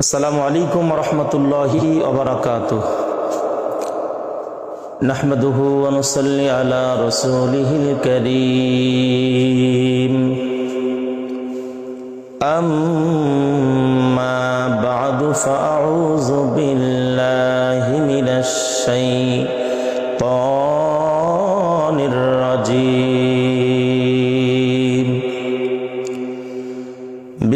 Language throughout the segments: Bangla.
السلام عليكم ورحمة الله وبركاته نحمده ونصلي على رسوله الكريم أما بعد فأعوذ بالله من الشيطان الرجيم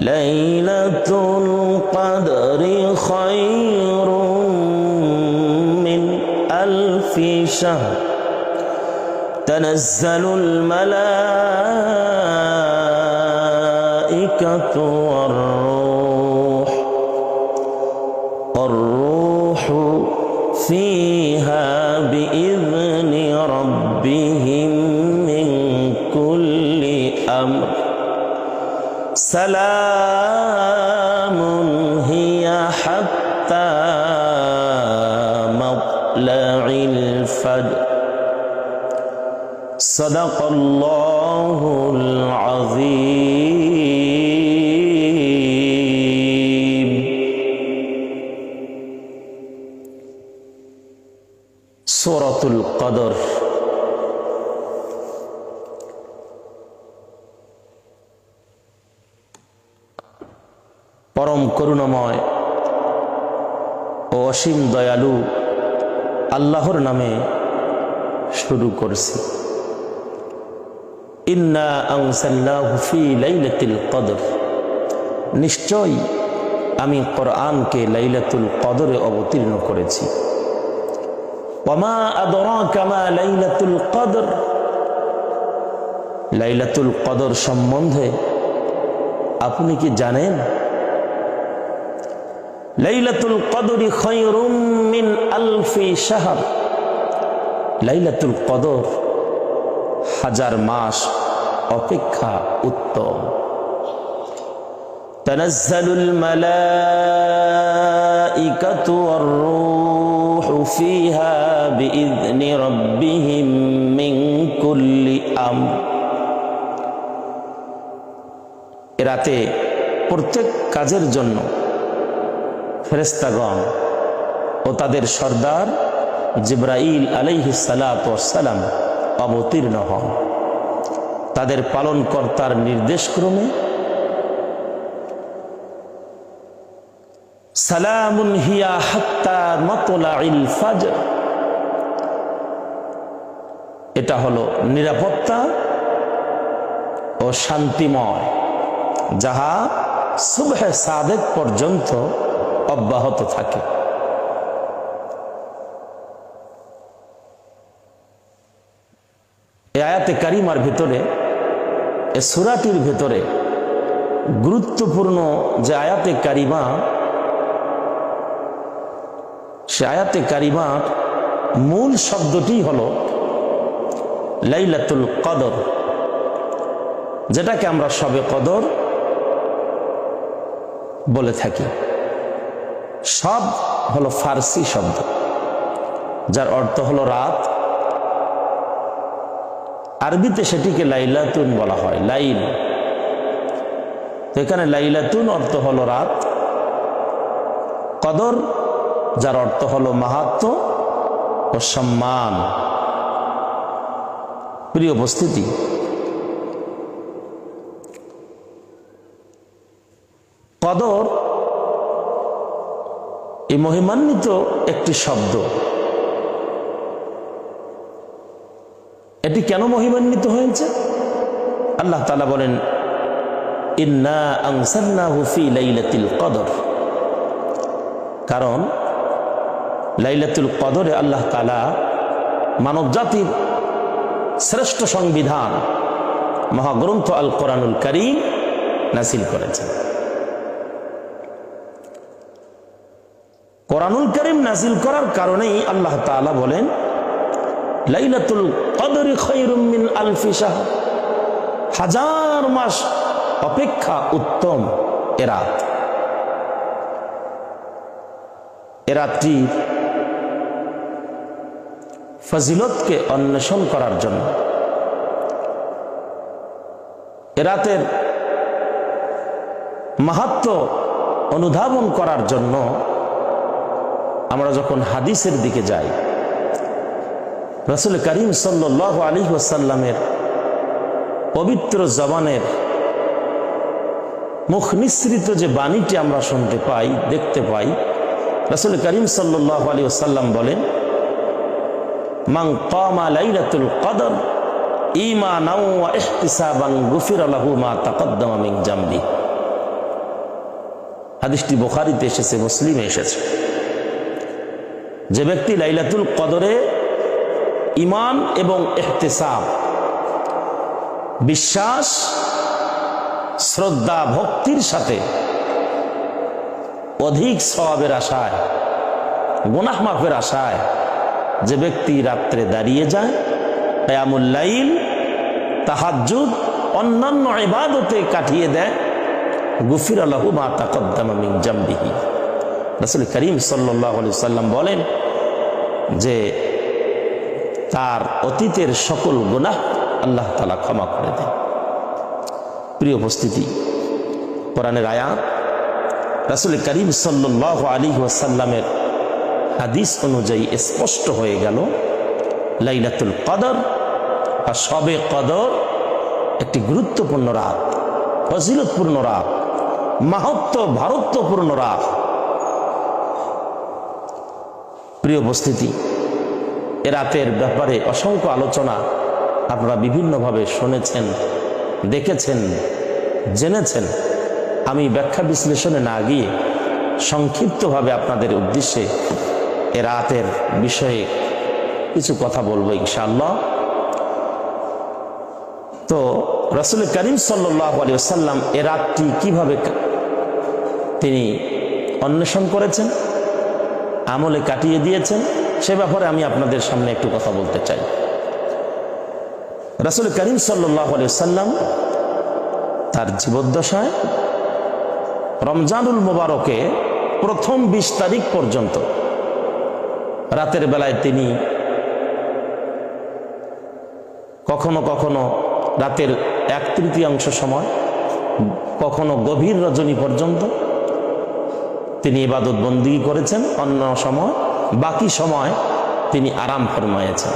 ليلة القدر خير من ألف شهر. تنزل الملائكة والروح الروح فيها بإذن ربهم من كل أمر. سلام صدق الله العظيم سورة القدر পরম করুণাময় ও অসীম দয়ালু আল্লাহর নামে শুরু করছি কদর। নিশ্চয়ই আমি কোরআনকে লাইলাতুল কদরে অবতীর্ণ করেছি। লাইলাতুল কদর? সম্বন্ধে আপনি কি জানেন? লাইলাতুল কদরি খৈরুম মিন আলফি শাহর। লাইলাতুল কদর হাজার মাস অপেক্ষা উত্তম تنزل الملائكة والروح فيها بإذن ربهم من كل أمر এ রাতে প্রত্যেক কাজের জন্য ফেরেস্তাগণ ও তাদের সর্দার জিব্রাইল আলাইহি সালাম অবতীর্ণ হন তাদের পালনকর্তার নির্দেশক্রমে সালামুন এটা হলো নিরাপত্তা ও শান্তিময়, যাহা সুবহে সাদেক পর্যন্ত অব্যাহত থাকে। আয়াতে কারিমার ভিতরে এ সুরাটির ভেতরে গুরুত্বপূর্ণ যে আয়াতে কারিমা, সে আয়াতে কারিমার মূল শব্দটি হল লাইলাতুল কদর, যেটাকে আমরা সবে কদর বলে থাকি। সব হলো ফার্সি শব্দ, যার অর্থ হলো রাত। আরবিতে সেটিকে লাইলাতুন বলা হয়, লাইল। তো এখানে লাইলাতুন অর্থ হলো রাত, কদর, যার অর্থ হলো মাহাত্ম ও সম্মান। প্রিয় উপস্থিতি, কদর এই মহিমান্বিত একটি শব্দ। এটি কেন মহিমান্বিত হয়েছে? আল্লাহ তালা বলেন কারণ, লাইলাতুল কদরে আল্লাহ তালা মানব জাতির শ্রেষ্ঠ সংবিধান, মহাগ্রন্থ আল কোরআনুল করিম নাসিল করেছেন। কোরআনুল করিম নাসিল করার কারণেই আল্লাহ তাআলা বলেন লাইলাতুল কদরি খৈরুম মিন আলফি শাহর। হাজার মাস অপেক্ষা উত্তম এরাত এরাত্রি ফজিলতকে অন্বেষণ করার জন্য। এরাতের মাহাত্ম অনুধাবন করার জন্য আমরা যখন হাদিসের দিকে যাই রসুল করিম সাল্লাহ আলী ওসাল্লামের পবিত্র জবানের মুখ নিঃসৃত যে বাণীটি আমরা শুনতে পাই, দেখতে পাই, রসুল করিম সাল্লাহ আলী ওসাল্লাম বলেন কদর গুফির লাহু মা বুখারীতে এসেছে, মুসলিমে এসেছে। যে ব্যক্তি লাইলাতুল কদরে ইমান এবং এহতেসাব। বিশ্বাস, শ্রদ্ধা, ভক্তির সাথে অধিক সবাবের আশায়, গুনাহ মাফের আশায় যে ব্যক্তি রাত্রে দাঁড়িয়ে যায় কয়ামুল্লাইল তাহাজুদ অন্যান্য ইবাদতে কাটিয়ে দেয় গুফির আল্লাহ মা তাকদ্দামা জামবিহি। করিম আলাইহি সাল্লাম বলেন যে তার অতীতের সকল গুনাহ আল্লাহ তালা ক্ষমা করে দেন। প্রিয় উপস্থিতি, কোরআনের আয়াত রাসুল করিম সাল্লাহ আলী ওয়াসাল্লামের হাদিস অনুযায়ী স্পষ্ট হয়ে গেল, লাইলাতুল কদর বা সবে কদর একটি গুরুত্বপূর্ণ রাত, ফজিলতপূর্ণ রাত, মাহাত্ম ভারত্বপূর্ণ রাত। প্রিয় উপস্থিতি এ রাতের ব্যাপারে অসংখ্য আলোচনা আপনারা বিভিন্নভাবে শুনেছেন, দেখেছেন, জেনেছেন। আমি ব্যাখ্যা বিশ্লেষণে না গিয়ে সংক্ষিপ্তভাবে আপনাদের উদ্দেশ্যে এ রাতের বিষয়ে কিছু কথা বলব ইনশাআল্লাহ। তো রসুল করিম সাল্লাহ আলী সাল্লাম এ রাতটি কীভাবে তিনি অন্বেষণ করেছেন, আমলে কাটিয়ে দিয়েছেন সে ব্যাপারে আমি আপনাদের সামনে একটু কথা বলতে চাই। রাসুল করিম সাল্লাম তার জীবদ্দশায় রমজানুল মোবারকে প্রথম বিশ তারিখ পর্যন্ত রাতের বেলায় তিনি কখনো কখনো রাতের এক তৃতীয়াংশ সময়, কখনো গভীর রজনী পর্যন্ত তিনি ইবাদত বন্দী করেছেন অন্য সময়। বাকি সময় তিনি আরাম ফরমাইয়েছেন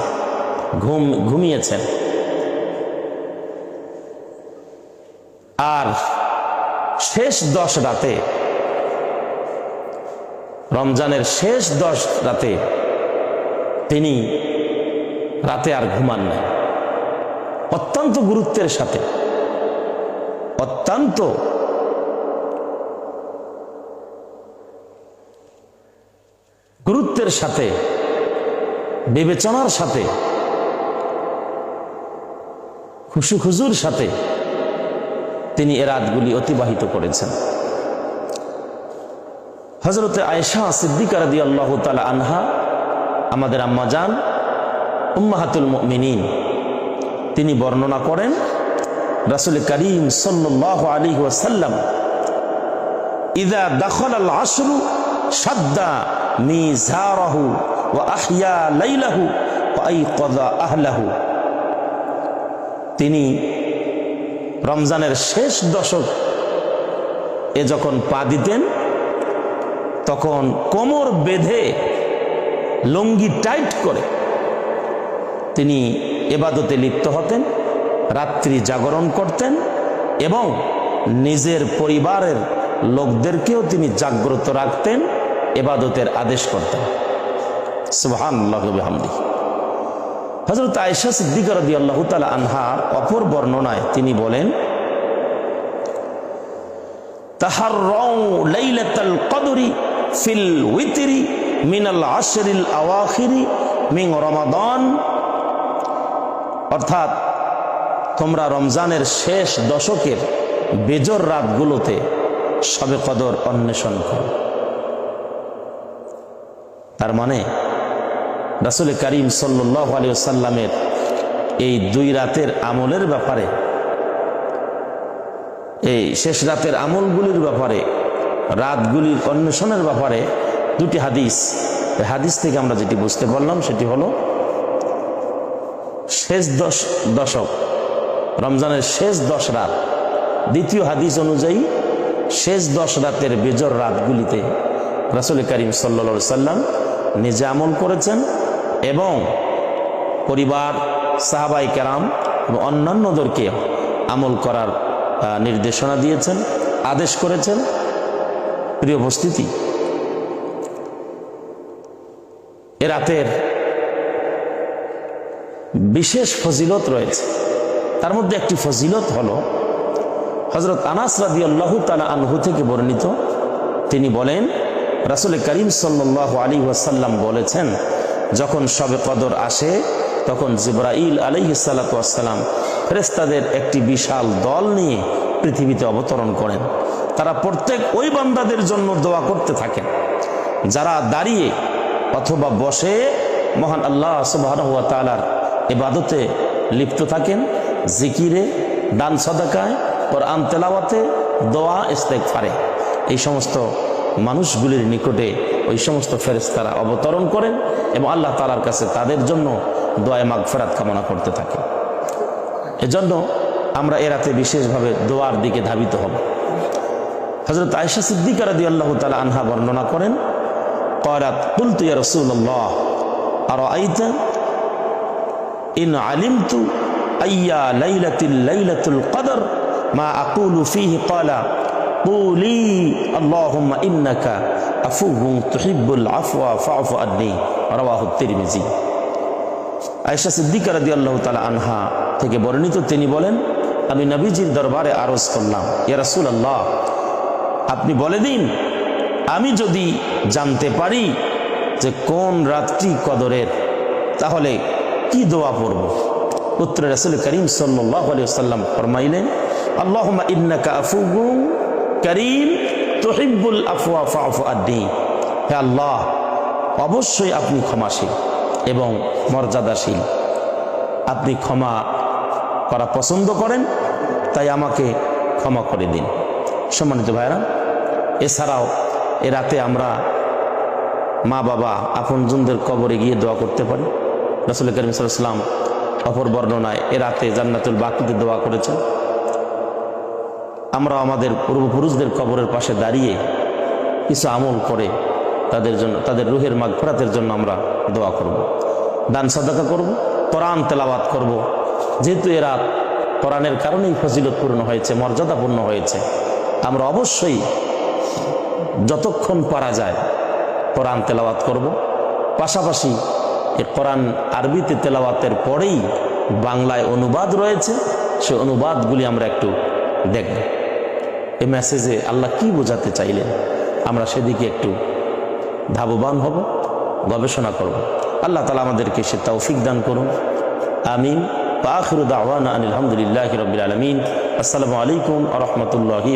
ঘুম, ঘুমিয়েছেন। আর শেষ দশ রাতে, রমজানের শেষ দশ রাতে তিনি রাতে আর ঘুমান নাই। অত্যন্ত গুরুত্বের সাথে, অত্যন্ত গুরুত্বের সাথে, বিবেচনার সাথে খুশু খুজুর সাথে তিনি এ রাতগুলি অতিবাহিত করেছেন। হজরতে আয়েশা সিদ্দিকা রাদি আল্লাহ তালা আনহা, আমাদের আম্মাজান উম্মাহাতুল মিনীন তিনি বর্ণনা করেন, রাসুল করিম সাল্লাহ আলী ওয়াসাল্লাম ইদা দখল আল আশরু সাদ্দা তিনি রমজানের শেষ দশক এ যখন পা দিতেন, তখন কোমর বেঁধে লঙ্গি টাইট করে তিনি এবাদতে লিপ্ত হতেন, রাত্রি জাগরণ করতেন এবং নিজের পরিবারের লোকদেরকেও তিনি জাগ্রত রাখতেন, এবাদতের আদেশ করতেন। সুহান হজরত আয়সা সিদ্দিকর রদি আল্লাহ তালা আনহার অপর বর্ণনায় তিনি বলেন তাহার রং ফিল মিনাল আওয়াখিরি মিং রমাদান। অর্থাৎ তোমরা রমজানের শেষ দশকের বেজর রাতগুলোতে সবে কদর অন্বেষণ করো। তার মানে রাসুল করিম সাল্লাহ এই দুই রাতের আমলের ব্যাপারে, এই শেষ রাতের আমলগুলির ব্যাপারে, রাতগুলির অন্বেষণের ব্যাপারে দুটি হাদিস। হাদিস থেকে আমরা যেটি বুঝতে পারলাম সেটি হলো, শেষ দশ দশক, রমজানের শেষ দশ রাত, দ্বিতীয় হাদিস অনুযায়ী শেষ দশ রাতের বেজর রাতগুলিতে রাসুল করিম সাল্লা সাল্লাম নিজে আমল করেছেন এবং পরিবার সাহাবাই কেরাম এবং অন্যান্যদেরকে আমল করার নির্দেশনা দিয়েছেন, আদেশ করেছেন। প্রিয় উপস্থিতি, এ রাতের বিশেষ ফজিলত রয়েছে। তার মধ্যে একটি ফজিলত হলো হজরত আনাস রাদি তালা আনহু থেকে বর্ণিত, তিনি বলেন, রাসুল করিম সাল্লাহ আলী ওয়াসাল্লাম বলেছেন, যখন সবে কদর আসে, তখন জিব্রাইল আলহি সাল্লাতাম ফেরেস্তাদের একটি বিশাল দল নিয়ে পৃথিবীতে অবতরণ করেন। তারা প্রত্যেক ওই বান্দাদের জন্য দোয়া করতে থাকেন। যারা দাঁড়িয়ে অথবা বসে মহান আল্লাহ সুবাহ তালার এবাদতে লিপ্ত থাকেন, জিকিরে, দান সদাকায় কোরআন তেলাওয়াতে দোয়া ইস্তেকফারে এই সমস্ত মানুষগুলির নিকটে ওই সমস্ত ফেরেস্তারা অবতরণ করেন এবং আল্লাহ তালার কাছে তাদের জন্য দোয়ায় মাগফেরাত কামনা করতে থাকে। এজন্য আমরা এ রাতে বিশেষভাবে দোয়ার দিকে ধাবিত হব। হজরত আয়সা সিদ্দিকার দি আল্লাহ তালা আনহা বর্ণনা করেন করাত কুলতু ইয়া রসুল্লাহ আর আইতা ইন আলিমতু আইয়া লাইলাতিল লাইলাতুল কদর? মা আকুলু ফিহি কলা কুলি আল্লাহুম্মা ইন্নাকা আফুহুম তুহিব্বুল আফওয়া ফাফু আন্নি রাওয়াহু তিরমিজি। আয়েশা সিদ্দিকা রাদিয়াল্লাহু তাআলা আনহা থেকে বর্ণিত তিনি বলেন, আমি নবীজির দরবারে আরজ করলাম, ইয়া রাসূলুল্লাহ, আপনি বলে দিন, আমি যদি জানতে পারি যে কোন রাতটি কদরের, তাহলে কি দোয়া পড়ব? পুত্র রাসুল করিম সাল্লাহ আলিয়া সাল্লাম ফরমাইলেন আল্লাহ ইন্নাকা আফু করিম তহিবুল আফওয়া ফাফু আড্ডি হে আল্লাহ, অবশ্যই আপনি ক্ষমাশীল এবং মর্যাদাশীল। আপনি ক্ষমা করা পছন্দ করেন, তাই আমাকে ক্ষমা করে দিন। সম্মানিত ভাইরা এছাড়াও এ রাতে আমরা মা বাবা, আপনজনদের কবরে গিয়ে দোয়া করতে পারি। রসুল করিম সাল্লাম অপর বর্ণনায় এ রাতে জান্নাতুল বাকিতে দোয়া করেছেন। আমরা আমাদের পূর্বপুরুষদের কবরের পাশে দাঁড়িয়ে কিছু আমল করে তাদের জন্য, তাদের রুহের মাগফরাতের জন্য আমরা দোয়া করব। দান সাদাকা করব, কোরআন তেলাওয়াত করব। যেহেতু এরা কোরআনের কারণেই ফজিলতপূর্ণ হয়েছে মর্যাদাপূর্ণ হয়েছে, আমরা অবশ্যই যতক্ষণ পারা যায় কোরআন তেলাওয়াত করব পাশাপাশি এ কোরআন আরবিতে তেলাওয়াতের পরেই বাংলায় অনুবাদ রয়েছে, সে অনুবাদগুলি আমরা একটু দেখব এই মেসেজে আল্লাহ কি বোঝাতে চাইলেন? আমরা সেদিকে একটু ধাববান হব, গবেষণা করব। আল্লাহ তালা আমাদেরকে সে তৌফিক দান করুন। আমিন। আখরুদ দাওয়ান আলহামদুলিল্লাহ রবিল আলমিন। আসসালামু আলাইকুম আ রহমতুল্লাহি